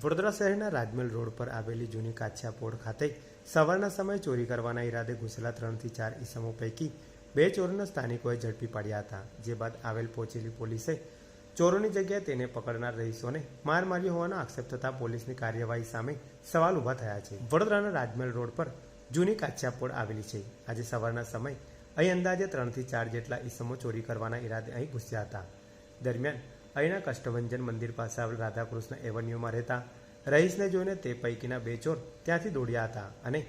વડોદરા શહેરના રાજમહેલ રોડ પર આવેલી જૂની કાછિયાપોળ ખાતે સવારના સમયે ચોરી કરવાના ઈરાદે ઘૂસેલા ત્રણથી ચાર ઈસમો પૈકી બે ચોરોને સ્થાનિકોએ ઝડપી પાડ્યા હતા, જે બાદ આવેલ પહોંચેલી પોલીસે ચોરોની જગ્યાએ તેને પકડનાર રહીશોને માર માર્યો હોવાનો આક્ષેપ થતાં પોલીસની કાર્યવાહી સામે સવાલ ઊભા થયા છે. વડોદરાના રાજમહેલ રોડ પર જૂની કાછિયાપોળ આવેલી છે. આજે સવારના સમય અહીં અંદાજે ત્રણથી ચાર જેટલા ઈસમો ચોરી કરવાના ઈરાદે અહીં ઘૂસ્યા હતા. દરમિયાન અહીંના કષ્ટભંજન મંદિર પાસે આવેલ રાધાકૃષ્ણ એવન્યુમાં રહેતા. રહીશને જોઈને તે પૈકીના બે ચોર ત્યાંથી દોડ્યા હતા અને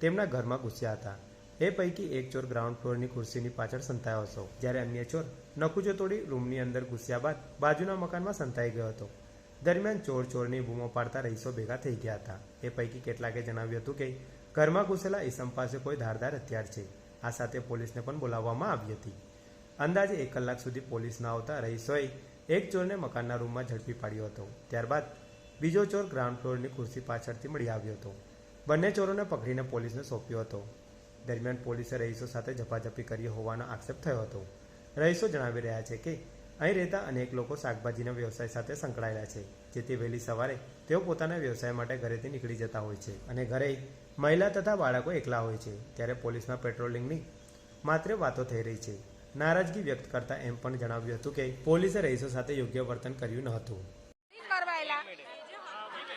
તેમના ઘરમાં ઘૂસ્યા હતા. એ પૈકી એક ચોર ગ્રાઉન્ડ ફ્લોરની ખુરશીની પાછળ સંતાયો હતો, જ્યારે અન્ય ચોર નકુચો તોડી રૂમની અંદર ઘૂસ્યા બાદ બાજુના મકાનમાં સંતાઈ ગયો હતો. દરમિયાન ચોર ચોરની બૂમો પાડતા રહીશો ભેગા થઈ ગયા હતા. એ પૈકી કેટલાકે જણાવ્યું હતું કે, ઘરમાં ઘૂસેલા ઈસમ પાસે કોઈ ધારદાર હથિયાર છે. આ સાથે પોલીસને પણ બોલાવવામાં આવી હતી. અંદાજે એક કલાક સુધી પોલીસ ન આવતા રહીશોએ એક ચોરને મકાનના રૂમમાં ઝડપી પાડ્યો હતો. ત્યારબાદ બીજો ચોર ગ્રાઉન્ડ ફ્લોરની ખુરશી પાછળથી મળી આવ્યો હતો. બંને ચોરોને પકડીને પોલીસને સોંપ્યો હતો. દરમિયાન પોલીસે રહીશો સાથે ઝપાઝપી કરી હોવાનો આક્ષેપ થયો હતો. રહીશો જણાવી રહ્યા છે કે અહીં રહેતા અનેક લોકો શાકભાજીના વ્યવસાય સાથે સંકળાયેલા છે જેથી વહેલી સવારે તેઓ પોતાના વ્યવસાય માટે ઘરેથી નીકળી જતા હોય છે અને ઘરે મહિલા તથા બાળકો એકલા હોય છે, ત્યારે પોલીસમાં પેટ્રોલિંગની માત્ર વાતો થઈ રહી છે. નારાજગી વ્યક્ત કરતા એમ પણ જણાવ્યું હતું કે પોલીસે રહીશો સાથે યોગ્ય વર્તન કર્યું ન હતું.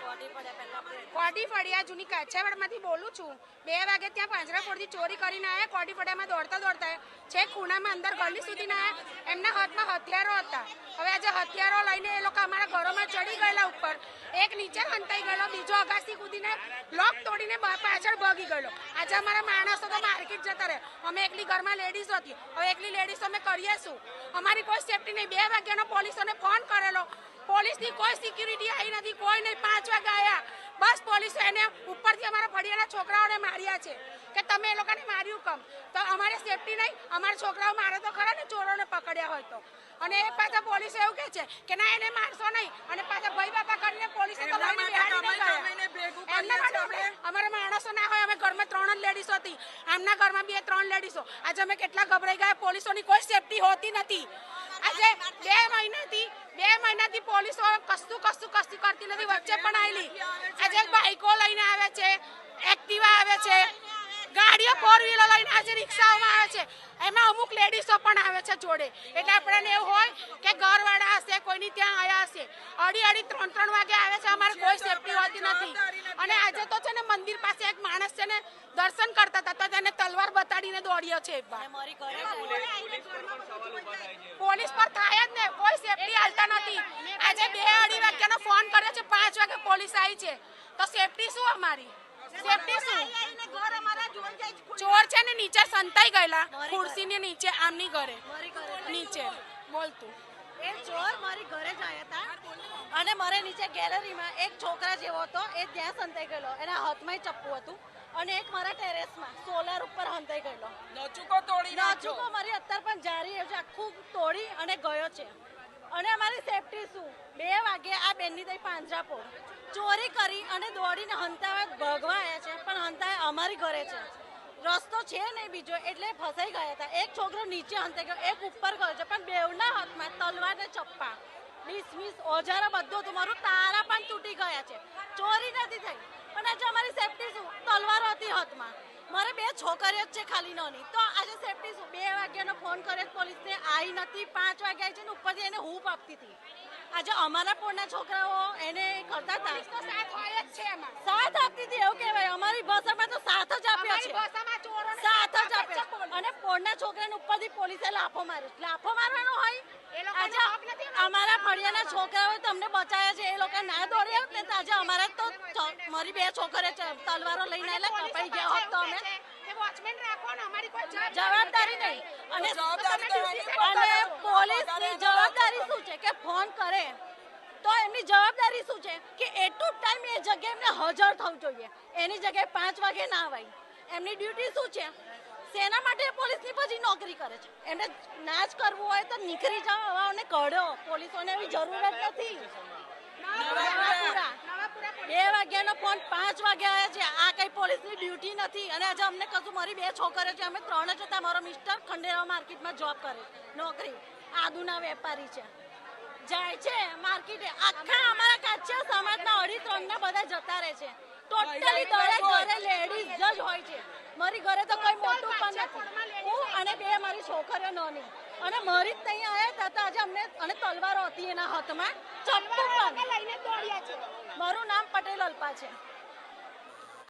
કોડી ફળિયા જૂની કાછાવાડમાંથી બોલું છું. બે વાગે ત્યાં પાંજરાપોળથી ચોરી કરીને આવ્યા કોડી ફળિયામાં દોડતા દોડતા છે ખૂણામાં અંદર ગલી સુધી ના એમના હાથમાં હથિયારો હતા. હવે આજે હથિયારો લઈને એ લોકો અમારા ઘરોમાં ચડી ગયેલા ઉપર. એક નીચે હંતાઈ ગયેલો, બીજો અગાસી કૂદીને લોક તોડીને પાછળ ભાગી ગયેલો. આજે અમારા માણસો તો માર્કેટ જતા રહે અમે એકલી ઘરમાં લેડીઝ હતી. હવે એકલી લેડીઝ અમે કરીએ શું? અમારી કોઈ સેફટી નહીં. બે વાગ્યાનો પોલીસોને ફોન કરેલો. પોલીસની કોઈ સિક્યુરિટી આવી નથી કોઈ નહીં. પાંચ વાગે આવ્યા બસ પોલીસે એને ઉપરથી અમારા ફળિયાના છોકરાઓને માર્યા છે કે તમે એ લોકોને માર્યું કમ? તો અમારે સેફટી નહીં. અમારા છોકરાઓ મારે તો ખરા ને ચોરોને પકડ્યા હોય તો. અને એ પાછા પોલીસ એવું કહે છે કે ના એને મારશો નહીં. અને પાછા ભાઈ બાપા કરીને પોલીસે તો. એમના માટે અમારા માણસો ના હોય અમે ઘરમાં ત્રણ જ લેડીઝ હતી. આમના ઘરમાં બે ત્રણ લેડીઝો આજે અમે કેટલા ગભરાઈ ગયા? પોલીસોની કોઈ સેફટી હોતી નથી. આજે બે મહિનાથી બે મહિનાથી પોલીસો કશું કશું કશું કરતી નથી. વચ્ચે પણ આવેલી આજે બાઈકો લઈને આવે છે. એક્ટિવા આવે છે. ગાડીઓ ફોર વ્હીલર લઈને આજે રિક્ષાઓમાં આવે છે. એમાં અમુક લેડીઝો પણ આવે છે જોડે. એટલે આપણને એવું હોય કે ઘરવાળા હશે કોઈની ત્યાં આવ્યા હશે. અઢી અઢી ત્રણ ત્રણ વાગે આવે છે અમારે કોઈ સેફટી હોતી નથી. અને આજે તો છે ને મંદિર પાસે એક માણસ છે ને દર્શન કરતા હતા તો તેને તલવાર બતાડીને દોડ્યો છે એક વાર. પોલીસ પર થાય જ ને કોઈ સેફટી હાલતા નથી. આજે બે અઢી વાગ્યાનો ફોન કર્યો છે પાંચ વાગે પોલીસ આવી છે. તો સેફટી શું અમારી? સેફટી શું? ચોર છે ને નીચે સંતાઈ ગયેલા. ખુરશીની નીચે આમની ઘરે. નીચે. બોલતું એ ચોર મારી ઘરે જ આવ્યા હતા અને મારે નીચે ગેલેરીમાં એક છોકરા જેવો હતો એ ત્યાં સંતાઈ ગયેલો. એના હાથમાં ચપ્પુ હતું. અને એક મારા ટેરેસમાં સોલાર ઉપર હંતાઈ ગયેલો. નચુકો તોડી નચુકો મારી અત્યાર પણ જારી આખું તોડી અને ગયો છે. અને અમારી સેફટી શું? બે વાગે આ બેનની તઈ પાંજરાપોળ ચોરી કરી અને દોડીને હંતાવા ભગવા આવ્યા છે, પણ હંતા અમારી ઘરે છે. રસ્તો છે નહીં બીજો, એટલે ફસાઈ ગયા હતા. એક છોકરો નીચે હંતા ગયો, એક ઉપર ગયો છે, પણ બેવના હાથમાં તલવાર ને ચપ્પા. ડિસમિસ ઓજારો બધું તમારું મારું તારા પણ તૂટી ગયા છે. ચોરી નથી થઈ. પણ આજે અમારી સેફટી શું? તલવારો હતી હાથમાં. મારે બે છોકરીઓ જ છે ખાલી નોની. તો આજે સેફટી બે વાગ્યાનો ફોન કર્યો પોલીસને આવી નથી. પાંચ વાગ્યા છે ને ઉપરથી એને હૂપ આપતી હતી. આજે અમારા પોળના છોકરાઓ એને કરતા હતા. સાથ આપતી હતી એવું કહેવાય. અમારી ભાષામાં તો સાથ જ આપ્યો છે. સાથ જ. અને પોળના છોકરાને ઉપરથી પોલીસે લાફો માર્યો. લાફો મારવાનો હોય? આજે. અમારા ફળિયાના છોકરાઓ તમને બચાવ્યા છે. એ લોકો ના દોડી આવત ને આજે અમારા તો મારી બે છોકરીઓ છે, તલવારો લઈને આવેલા કપાઈ ગયા હોત તો અમે. જવાબદારી નહીં. અને અને પોલીસની જવાબદારી શું છે? કે ફોન કરે. તો એમની જવાબદારી શું છે? કે એટલું ટાઈમ એ જગ્યાએ એમને હાજર થવું જોઈએ. એની જગ્યાએ પાંચ વાગે ના આવાય એમની ડ્યુટી શું છે? શેના માટે પોલીસની પછી નોકરી કરે છે? એમને ના જ કરવું હોય તો નીકળી જાઓ હવાઓને કઢો પોલીસોને એવી જરૂરત નથી. બે વાગ્યાનો ફોન પાંચ વાગે આવ્યા છે. આ કઈ પોલીસની ડ્યુટી નથી. અને આજે અમને કશું, મારી બે છોકરીઓ છે. અમે ત્રણ જ હતા. મારો મિસ્ટર ખંડેરાવ માર્કેટમાં જોબ કરે નોકરી. આદુના વેપારી છે. જાય છે માર્કેટે આખા અમારા કાચિયા સમાજના અઢી ત્રણ ના બધા જતા રહે છે. ટોટલી દરે ઘરે લેડીઝ જ હોય છે. મારી ઘરે તો કોઈ મોટું પણ નથી. હું અને બે મારી છોકરીઓ નોની. અને મારી જ ત્યાં આવ્યા હતા તો આજે અમને અને તલવારો હતી એના હાથમાં. ચપ્પુ પણ. મારું નામ પટેલ અલ્પા છે.